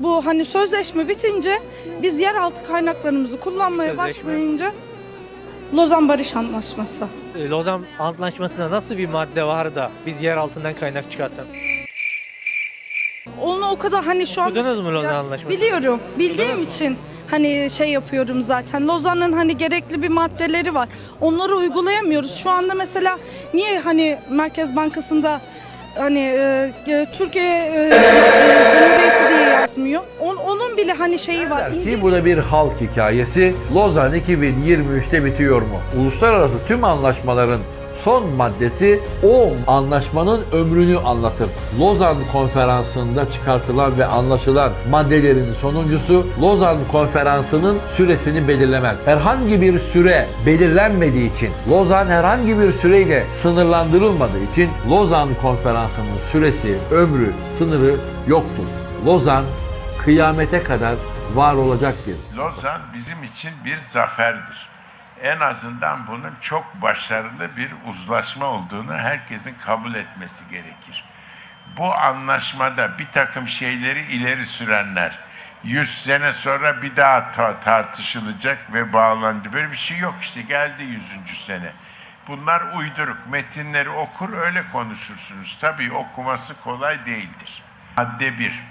Bu hani sözleşme bitince biz yeraltı kaynaklarımızı kullanmaya Sözleşme. başlayınca Lozan Barış Anlaşması. E, Lozan Antlaşması'nda nasıl bir madde var da biz yer altından kaynak çıkartalım? Onu o kadar hani şu an Okudunuz mu Lozan Anlaşması'nı? Biliyorum. Bildiğim Okudunuz mu? için hani şey yapıyorum zaten. Lozan'ın hani gerekli bir maddeleri var. Onları uygulayamıyoruz. Şu anda mesela niye hani Merkez Bankası'nda hani e, e, Türkiye e, e, Cumhuriyeti diye yazmıyor. On- onun bile hani şeyi var. Ki bu da bir halk hikayesi. Lozan 2023'te bitiyor mu? Uluslararası tüm anlaşmaların son maddesi o anlaşmanın ömrünü anlatır. Lozan konferansında çıkartılan ve anlaşılan maddelerin sonuncusu Lozan konferansının süresini belirlemez. Herhangi bir süre belirlenmediği için Lozan herhangi bir süreyle sınırlandırılmadığı için Lozan konferansının süresi, ömrü, sınırı yoktur. Lozan kıyamete kadar var olacaktır. Lozan bizim için bir zaferdir. En azından bunun çok başarılı bir uzlaşma olduğunu herkesin kabul etmesi gerekir. Bu anlaşmada bir takım şeyleri ileri sürenler 100 sene sonra bir daha ta- tartışılacak ve bağlandı. Böyle bir şey yok işte geldi 100. sene. Bunlar uyduruk. Metinleri okur öyle konuşursunuz. Tabii okuması kolay değildir. Madde 1.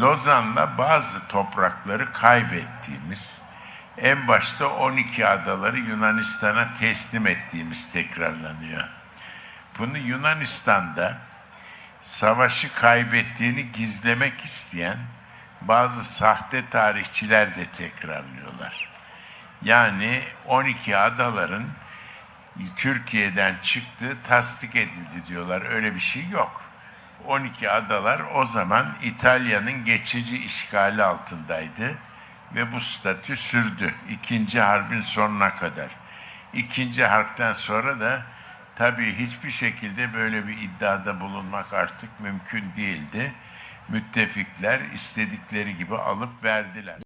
Lozan'la bazı toprakları kaybettiğimiz, en başta 12 adaları Yunanistan'a teslim ettiğimiz tekrarlanıyor. Bunu Yunanistan'da savaşı kaybettiğini gizlemek isteyen bazı sahte tarihçiler de tekrarlıyorlar. Yani 12 adaların Türkiye'den çıktığı tasdik edildi diyorlar. Öyle bir şey yok. 12 adalar o zaman İtalya'nın geçici işgali altındaydı ve bu statü sürdü İkinci harbin sonuna kadar. İkinci harpten sonra da tabii hiçbir şekilde böyle bir iddiada bulunmak artık mümkün değildi. Müttefikler istedikleri gibi alıp verdiler.